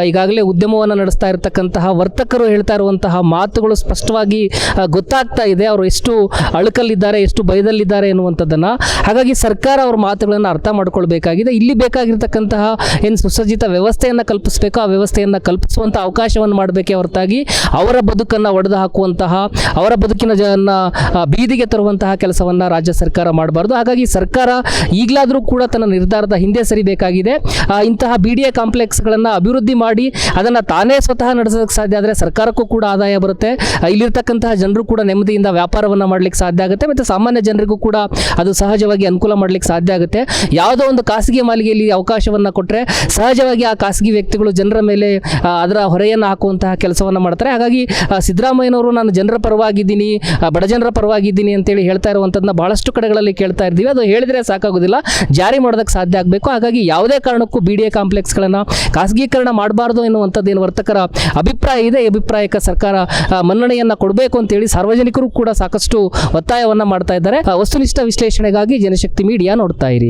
ಈಗಾಗಲೇ ಉದ್ಯಮವನ್ನು ನಡೆಸ್ತಾ ಇರತಕ್ಕಂತಹ ವರ್ತಕರು ಹೇಳ್ತಾ ಇರುವಂತಹ ಮಾತುಗಳು ಸ್ಪಷ್ಟವಾಗಿ ಗೊತ್ತಾಗ್ತಾ ಇದೆ. ಅವರು ಎಷ್ಟು ಅಳುಕಲ್ಲಿದ್ದಾರೆ, ಎಷ್ಟು ಭಯದಲ್ಲಿದ್ದಾರೆ ಎನ್ನುವಂಥದ್ದನ್ನು. ಹಾಗಾಗಿ ಸರ್ಕಾರ ಅವ್ರ ಮಾತುಗಳನ್ನು ಅರ್ಥ ಮಾಡ್ಕೊಳ್ಬೇಕಾಗಿದೆ. ಇಲ್ಲಿ ಬೇಕಾಗಿರ್ತಕ್ಕಂತಹ ಏನು ಸುಸಜ್ಜಿತ ವ್ಯವಸ್ಥೆಯನ್ನು ಕಲ್ಪಿಸಬೇಕು, ಆ ವ್ಯವಸ್ಥೆಯನ್ನು ಕಲ್ಪಿಸುವಂಥ ಅವಕಾಶವನ್ನು ಮಾಡಬೇಕೇ ಹೊರತಾಗಿ ಅವರ ಬದುಕನ್ನು ಒಡೆದು ಹಾಕುವಂತಹ, ಅವರ ಬದುಕಿನ ಜನ ಬೀದಿಗೆ ತರುವಂತಹ ಕೆಲಸವನ್ನು ರಾಜ್ಯ ಸರ್ಕಾರ ಮಾಡಬಾರ್ದು. ಹಾಗಾಗಿ ಸರ್ಕಾರ ಈಗಲಾದರೂ ಕೂಡ ತನ್ನ ನಿರ್ಧಾರದ ಹಿಂದೆ ಸರಿಬೇಕಾಗಿದೆ. ಇಂತಹ ಬಿ ಡಿ ಎ ಕಾಂಪ್ಲೆಕ್ಸ್ಗಳನ್ನು ಅಭಿವೃದ್ಧಿ ಮಾಡಿ ಅದನ್ನು ತಾನೇ ಸ್ವತಃ ನಡೆಸೋಕ್ಕೆ ಸಾಧ್ಯ ಆದರೆ ಸರ್ಕಾರಕ್ಕೂ ಕೂಡ ಆದಾಯ ಬರುತ್ತೆ. ಇಲ್ಲಿರ್ತಕ್ಕಂತಹ ಜನರು ಕೂಡ ನೆಮ್ಮದಿಯಿಂದ ವ್ಯಾಪಾರವನ್ನು ಮಾಡಲಿಕ್ಕೆ ಸಾಧ್ಯ ಆಗುತ್ತೆ. ಮತ್ತು ಸಾಮಾನ್ಯ ಜನರಿಗೂ ಕೂಡ ಅದು ಸಹಜವಾಗಿ ಅನುಕೂಲ ಮಾಡಲಿಕ್ಕೆ ಸಾಧ್ಯ ಆಗುತ್ತೆ. ಆಗುತ್ತೆ ಯಾವುದೋ ಒಂದು ಖಾಸಗಿ ಮಾಲಿಗೆಯಲ್ಲಿ ಅವಕಾಶವನ್ನು ಕೊಟ್ಟರೆ ಸಹಜವಾಗಿ ಆ ಖಾಸಗಿ ವ್ಯಕ್ತಿಗಳು ಜನರ ಮೇಲೆ ಅದರ ಹೊರೆಯನ್ನು ಹಾಕುವಂತಹ ಕೆಲಸವನ್ನು ಮಾಡ್ತಾರೆ. ಹಾಗಾಗಿ ಸಿದ್ದರಾಮಯ್ಯನವರು ನಾನು ಜನರ ಪರವಾಗಿದ್ದೀನಿ ಬಡ ಜನರ ಪರವಾಗಿದ್ದೀನಿ ಅಂತೇಳಿ ಹೇಳ್ತಾ ಇರುವಂಥದ್ದನ್ನ ಬಹಳಷ್ಟು ಕಡೆಗಳಲ್ಲಿ ಕೇಳ್ತಾ ಇದ್ದೀವಿ ಅದು ಹೇಳಿದರೆ ಸಾಕಾಗೋದಿಲ್ಲ. ಜಾರಿ ಮಾಡೋದಕ್ಕೆ ಸಾಧ್ಯ ಆಗಬೇಕು. ಹಾಗಾಗಿ ಯಾವುದೇ ಕಾರಣಕ್ಕೂ ಬಿ ಡಿ ಎ ಕಾಂಪ್ಲೆಕ್ಸ್ಗಳನ್ನು ಖಾಸಗೀಕರಣ ಮಾಡಬಾರ್ದು ಎನ್ನುವಂಥದ್ದು ಏನು ವರ್ತಕರ ಅಭಿಪ್ರಾಯ ಇದೆ. ಅಭಿಪ್ರಾಯಕ್ಕೆ ಸರ್ಕಾರ ಮನ್ನಣೆಯನ್ನು ಕೊಡಬೇಕು ಅಂತೇಳಿ ಸಾರ್ವಜನಿಕರು ಕೂಡ ಸಾಕಷ್ಟು ಒತ್ತಾಯವನ್ನು ಮಾಡ್ತಾ ಇದ್ದಾರೆ. ವಸ್ತುನಿಷ್ಠ ವಿಶ್ಲೇಷಣೆಗಾಗಿ ಜನಶಕ್ತಿ ಮೀಡಿಯಾ ನೋಡ್ತಾ ಇರಿ.